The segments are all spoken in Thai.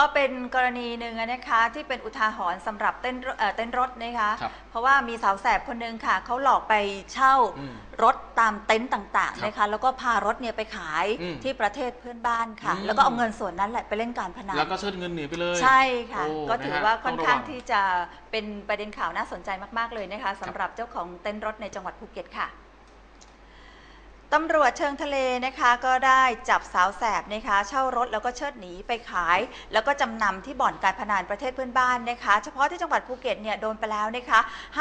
ก็เป็นกรณีหนึ่งนะคะที่เป็นอุทาหรณ์สำหรับเต้นรเอ่อเต้นรถนะคะ ครับเพราะว่ามีสาวแสบคนหนึ่งค่ะเขาหลอกไปเช่าอืมรถตามเต็นต์ต่างครับๆนะคะ แล้วก็พารถเนี่ยไปขายอืมที่ประเทศเพื่อนบ้านค่ะ อืม แล้วก็เอาเงินส่วนนั้นแหละไปเล่นการพนัน แล้วก็เชิดเงินหนีไปเลยใช่ค่ะโอ้ก็ถือนะฮะว่าค่อนข้างต้องระวังที่จะเป็นประเด็นข่าวน่าสนใจมากๆเลยนะคะสำหรับเจ้าของเต็นท์รถในจังหวัดภูเก็ตค่ะ ตำรวจเชิงทะเลนะคะก็ได้จับสาวแสบนะคะเช่ารถแล้วก็เชิดหนีไปขาย แล้วก็จำนำที่บ่อนการพนันประเทศเพื่อนบ้านนะคะ เฉพาะที่จังหวัดภูเก็ตเนี่ยโดนไปแล้วนะคะ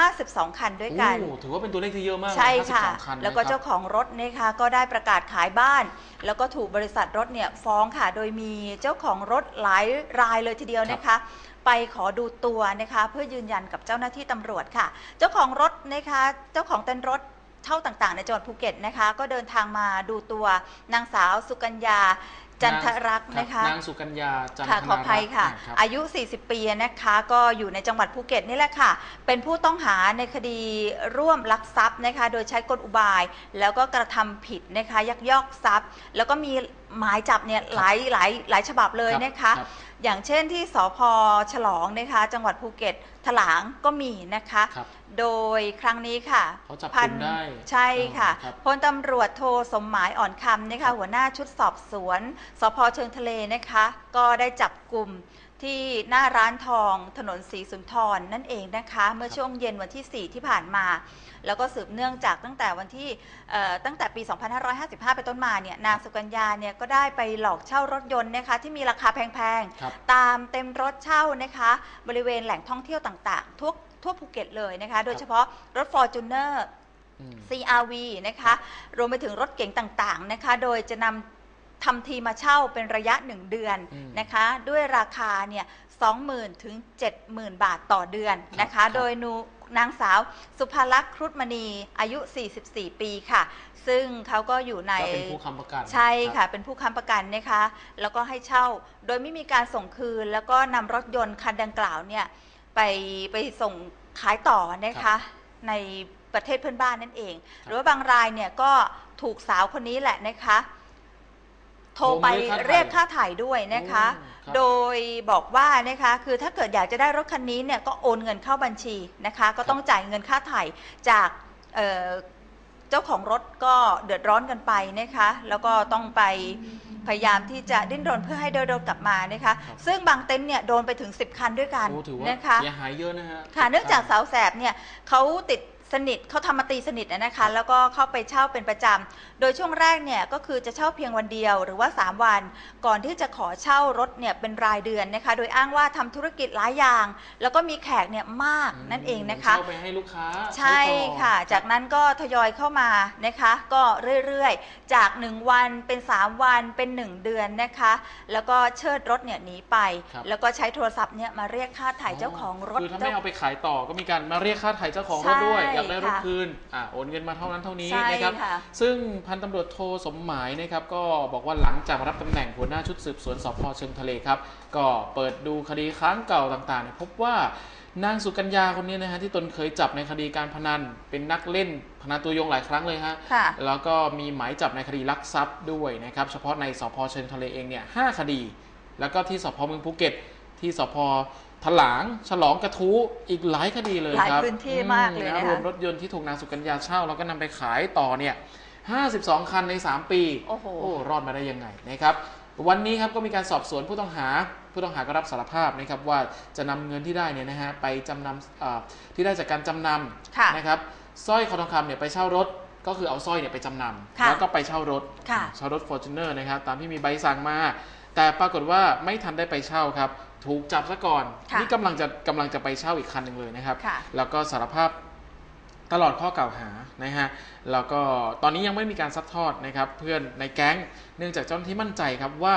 52 คันด้วยกัน โอ้ถือว่าเป็นตัวเลขที่เยอะมากใช่ค่ะ52คันแล้วก็นะครับเจ้าของรถนะคะก็ได้ประกาศขายบ้าน แล้วก็ถูกบริษัทรถเนี่ยฟ้องค่ะโดยมีเจ้าของรถหลายรายเลยทีเดียวนะคะไปขอดูตัวนะคะเพื่อยืนยันกับเจ้าหน้าที่ตำรวจค่ะ เจ้าของรถนะคะเจ้าของเต้นรถ เช่าต่างๆ ในจังหวัดภูเก็ตนะคะ ก็เดินทางมาดูตัวนางสาวสุกัญญาจันทรักษ์นะคะนางสุกัญญาจันทค่ะนาขออภัยค่ะรัตน์รับอายุ 40 ปีนะคะ ก็อยู่ในจังหวัดภูเก็ตนี่แหละค่ะ เป็นผู้ต้องหาในคดีร่วมลักทรัพย์นะคะ โดยใช้กลอุบาย แล้วก็กระทำผิดนะคะ ยักยอกทรัพย์ แล้วก็มีหมายจับเนี่ยหลายหลายหลายฉบับเลยนะคะรับอย่างเช่นที่สพฉลองนะคะ จังหวัดภูเก็ตถลางก็มีนะคะครับโดยครั้งนี้ค่ะเขาจับพักุมได้ใช่ค่ะอ๋อครับ พลตำรวจโทสมหมายอ่อนคำนะครัคะบหัวหน้าชุดสอบสวนสพเชิงทะเลนะคะ ก็ได้จับกลุ่มที่หน้าร้านทองถนนศรีสุนทรนั่นเองนะคะ เมื่อช่วงเย็นวันที่ 4 ที่ผ่านมา แล้วก็สืบเนื่องจากตั้งแต่วันที่เอ่อตั้งแต่ปี 2555 ไปนต้นมาเนี่ยนางสุกัญญาเนี่ยก็ได้ไปหลอกเช่ารถยนต์นะคะที่มีราคาแพงครับๆตามเต็มรถเช่านะคะ บริเวณแหล่งท่องเที่ยวต่างๆทั่ว ทั่วภูเก็ตเลยนะคะ โดยเฉพาะรถ f o r t u n e r อืม CRV นะคะ รวมไปถึงรถเก๋งต่างๆนะคะ โดยจะนำทำทีมาเช่าเป็นระยะ 1 เดือนอืมนะคะ ด้วยราคาเนี่ย20,000 ถึง 70,000 บาทต่อเดือนนะครัคะบโดยนูนางสาวสุภาลักษณ์ครุฑมณีอายุ 44 ปีค่ะ ซึ่งเขาก็อยู่ในก็เป็นผู้ค้ำประกันใช่รับค่ะ เป็นผู้ค้ำประกันนะคะ แล้วก็ให้เช่าโดยไม่มีการส่งคืน แล้วก็นำรถยนต์คันดังกล่าวเนี่ย ไปไปส่งขายต่อนะครัคะบในประเทศเพื่อนบ้านนั่นเองครับหรือว่าบางรายเนี่ยก็ถูกสาวคนนี้แหละนะคะ โทรไปโทรมาเรีเรียยกกค่าค่าถ่ายด้วยนะคะโอ้ครับโดยบอกว่านะคะคือถ้าเกิดอยากจะได้รถคันนี้เนี่ยก็โอนเงินเข้าบัญชีนะคะ ก็ต้องจ่ายเงินค่าถ่ายจาก เอ่อเจ้าของรถก็เดือดร้อนกันไปนะคะแล้วก็ต้องไปพยายามที่จะดิ้นรนเพื่อให้เดินรถกลับมานะคะครับซึ่งบางเต็นท์เนี่ยโดนไปถึง 10 คันด้วยกันโอ้ถือว่านะคะเสียหายเยอะนะฮะค่ะเนื่องจากสาวแสบเนี่ยเขาติด สนิทเขาทำมาตีสนิทอะนะคะ แล้วก็เข้าไปเช่าเป็นประจำ โดยช่วงแรกเนี่ยก็คือจะเช่าเพียงวันเดียวหรือว่า 3 วัน ก่อนที่จะขอเช่ารถเนี่ยเป็นรายเดือนนะคะ โดยอ้างว่าทำธุรกิจหลายอย่าง แล้วก็มีแขกเนี่ยมากนั่นเองนะคะเช่าไปให้ลูกค้าใช่ต่อค่ะ จากนั้นก็ทยอยเข้ามานะคะ ก็เรื่อยๆ จาก 1 วันเป็น 3 วันเป็น 1 เดือนนะคะ แล้วก็เชิดรถเนี่ยหนีไปครับแล้วก็ใช้โทรศัพท์เนี่ยมาเรียกค่าถ่ายเจ้าของรถคือถ้าไม่เอาไปขายต่อก็มีการมาเรียกค่าไถ่เจ้าของรถด้วย ใช่อยากได้รถค่ะคืนอะโอนเงินมาเท่านั้นเท่านี้ใช่นะครับค่ะซึ่งพันตำรวจโทสมหมายนะครับก็บอกว่าหลังจากรับตำแหน่งหัวหน้าชุดสืบสวนสพเชิงทะเลครับ ก็เปิดดูคดีครั้งเก่าต่างๆเนี่ยพบว่านางสุกัญญาคนนี้นะฮะที่ตนเคยจับในคดีการพนัน เป็นนักเล่นพนันตัวยงหลายครั้งเลยฮะค่ะแล้วก็มีหมายจับในคดีลักทรัพย์ด้วยนะครับเฉพาะในสพเชิงทะเลเองเนี่ยห้าคดี แล้วก็ที่สพเมืองภูเก็ตที่สพ ถลาง ฉลองกระทู้อีกหลายคดีเลยหลายครับพื้นที่มากเลยอืนะคะรวมรถยนต์ที่ถูกนางสุกัญญาเช่า แล้วก็นำไปขายต่อเนี่ย 52 คันใน 3 ปีโอ้โห รอดมาได้ยังไงนะครับ วันนี้ครับก็มีการสอบสวนผู้ต้องหา ผู้ต้องหาก็รับสารภาพนะครับว่าจะนำเงินที่ได้เนี่ยนะฮะไปจำนำเอ่อที่ได้จากการจำนค่ะำนะครับสร้อยคอทองคำเนี่ยไปเช่ารถ ก็คือเอาสร้อยเนี่ยไปจำนำค่ะแล้วก็ไปเช่ารถค่ะ เช่ารถ f o r t u n e r นะครับตามที่มีใบสั่งมา แต่ปรากฏว่าไม่ทันได้ไปเช่าครับ ถูกจับซะก่อน ค่ะนี่กำลังจะกำลังจะไปเช่าอีกคันหนึ่งเลยนะครับ ค่ะ แล้วก็สารภาพตลอดข้อกล่าวหานะฮะแล้วก็ตอนนี้ยังไม่มีการซัดทอดนะครับ เพื่อนในแก๊งเนื่องจากเจ้าหน้าที่มั่นใจครับว่า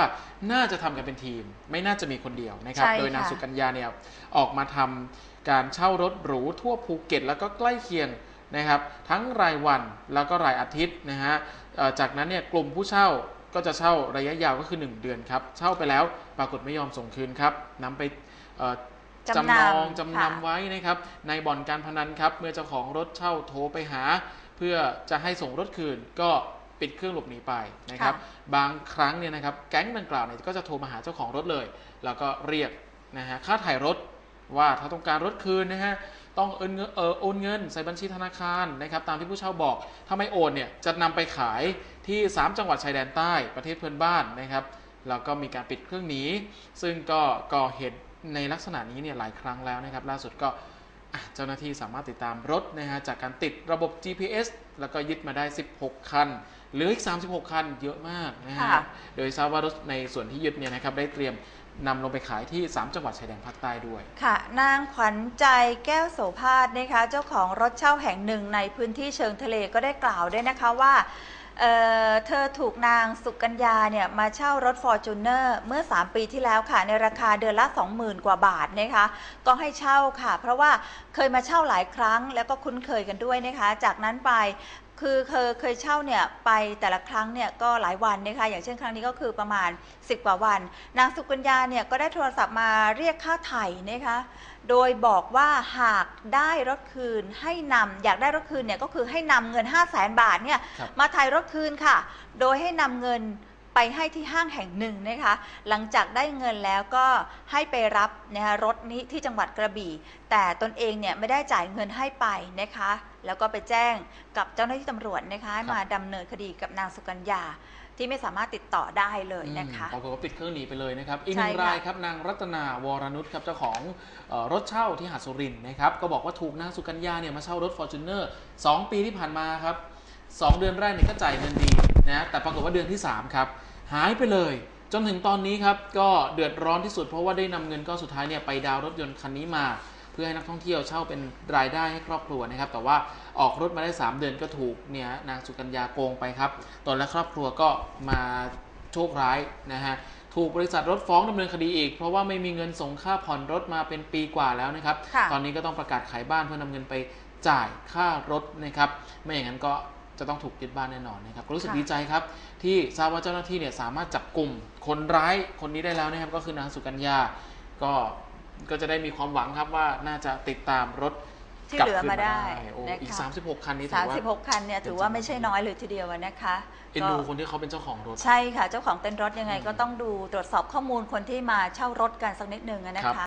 น่าจะทำกันเป็นทีม ไม่น่าจะมีคนเดียวนะครับ ใช่โดยนางค่ะสุกัญญาเนี่ยออกมาทำการเช่ารถหรูทั่วภูเก็ต แล้วก็ใกล้เคียงนะครับ ทั้งรายวันแล้วก็รายอาทิตย์นะฮะเอ่อจากนั้นเนี่ยกลุ่มผู้เช่า ก็จะเช่าระยะยาวก็คือ 1 เดือนครับ เช่าไปแล้วปรากฏไม่ยอมส่งคืนครับนำไปเอ่อจำจำนำนองจำค่ะนำไว้นะครับ ในบ่อนการพนันครับ เมื่อเจ้าของรถเช่าโทรไปหา เพื่อจะให้ส่งรถคืนก็ปปิดเครื่องหลบหนีไปนะครับ บางครั้งเนี่ยนะครับแก๊งดังกล่าวเนี่ยก็จะโทรมาหาเจ้าของรถเลย แล้วก็เรียกนะฮะค่าถ่ายรถว่าถ้าต้องการรถคืนนะฮะต้องโอนเงินเออโอนเงินใส่บัญชีธนาคารนะครับตามที่ผู้เช่าบอก ถ้าไม่โอนเนี่ยจะนำไปขาย ที่ 3 จังหวัดชายแดนใต้ประเทศเพื่อนบ้านนะครับแล้วก็มีการปิดเครื่องหนี ซึ่งก็ก่อเหตุในลักษณะนี้เนี่ยหลายครั้งแล้วนะครับ ล่าสุดก็อะเจ้าหน้าที่สามารถติดตามรถนะฮะจากการติดระบบ GPS แล้วก็ยึดมาได้ 16 คันเหลืออีก 36 คันเยอะมากนะฮะค่ะโดยทราบว่ารถในส่วนที่ยึดเนี่ยนะครับได้เตรียมนำลงไปขายที่ 3 จังหวัดชายแดนภาคใต้ด้วย ค่ะ นางขวัญใจแก้วโสภาสนะคะ เจ้าของรถเช่าแห่งหนึ่งในพื้นที่เชิงทะเลก็ได้กล่าวด้วยนะคะว่า เเธอถูกนางสุกัญญาเนี่ยมาเช่ารถ f o r t u n e r เมื่อ 3 ปีที่แล้วค่ะ ในราคาเดือนละ 20,000 กว่าบาทนะคะก็ให้เช่าค่ะ เพราะว่าเคยมาเช่าหลายครั้งแล้วก็คุ้นเคยกันด้วยนะคะ จากนั้นไป คือเคยเคยเช่าเนี่ยไปแต่ละครั้งเนี่ยก็หลายวันนะคะอย่างเช่นครั้งนี้ก็คือประมาณ 10 กว่าวัน นางสุกัญญาเนี่ยก็ได้โทรศัพท์มาเรียกค่าไถ่นะคะโดยบอกว่าหากได้รถคืนให้นำอยากได้รถคืนเนี่ยก็คือให้นำเงิน 5 0 0แสนบาทเนี่ยครับมาไถ่รถคืนค่ะ โดยให้นำเงินไปให้ที่ห้างแห่งหนึ่งนะคะ หลังจากได้เงินแล้วก็ให้ไปรับนะคะรถนี้ที่จังหวัดกระบี่ แต่ตนเองเนี่ยไม่ได้จ่ายเงินให้ไปนะคะ แล้วก็ไปแจ้งกับเจ้าหน้าที่ตำรวจนะคะให้มาดำเนินคดีกับนางสุกัญญาที่ไม่สามารถติดต่อได้เลยนะคะอืมปรากฏว่าปิดเครื่องหนีไปเลยนะครับ อีกหใช่นึ่งค่ะรายครับนางรัตนาวรนุชครับเจ้าของเออรถเช่าที่หาดสุรินทร์นะครับก็บอกว่าถูกนางสุกัญญาเนี่ยมาเช่ารถ f o r t u n e r 2ปีที่ผ่านมาครับ2เดือนแรกเนี่ยก็จ่ายเงินดีนะแต่ปรากฏว่าเดือนที่ 3 ครับ หายไปเลย จนถึงตอนนี้ครับ ก็เดือดร้อนที่สุดเพราะว่าได้นำเงินก้อนสุดท้ายเนี่ยไปดาวน์รถยนต์คันนี้มา เพื่อให้นักท่องเที่ยวเช่าเป็นรายได้ให้ครอบครัวนะครับ แต่ว่าออกรถมาได้ 3 เดือนก็ถูกเนี่ยนางสุกัญญาโกงไปครับ ตนและครอบครัวก็มาโชคร้ายนะฮะถูกบริษัทรถฟ้องดำเนินคดีอีก เพราะว่าไม่มีเงินส่งค่าผ่อนรถมาเป็นปีกว่าแล้วนะครับค่ะตอนนี้ก็ต้องประกาศขายบ้านเพื่อนำเงินไปจ่ายค่ารถนะครับ ไม่อย่างนั้นก็จะต้องถูกยึดบ้านแน่นอนนะครับ ก็รู้สึกค่ะดีใจครับ ที่ทราบว่าเจ้าหน้าที่เนี่ยสามารถจับกลุ่มคนร้ายคนนี้ได้แล้วนะครับ ก็คือนางสุกัญญาก็ ก็จะได้มีความหวังครับว่าน่าจะติดตามรถที่กลับเหลือคืนมาได้โอ้นะคะอีก 36 คันนี้ถือว่า36 คันเนี่ยถือว่าไม่ใช่น้อยเลยทีเดียวอะนะคะเอ็นก็ดูคนที่เขาเป็นเจ้าของรถ ใช่ค่ะ เจ้าของเต้นรถยังไงอืมก็ต้องดูตรวจสอบข้อมูลคนที่มาเช่ารถกันสักนิดหนึ่งอะนะครัคะบ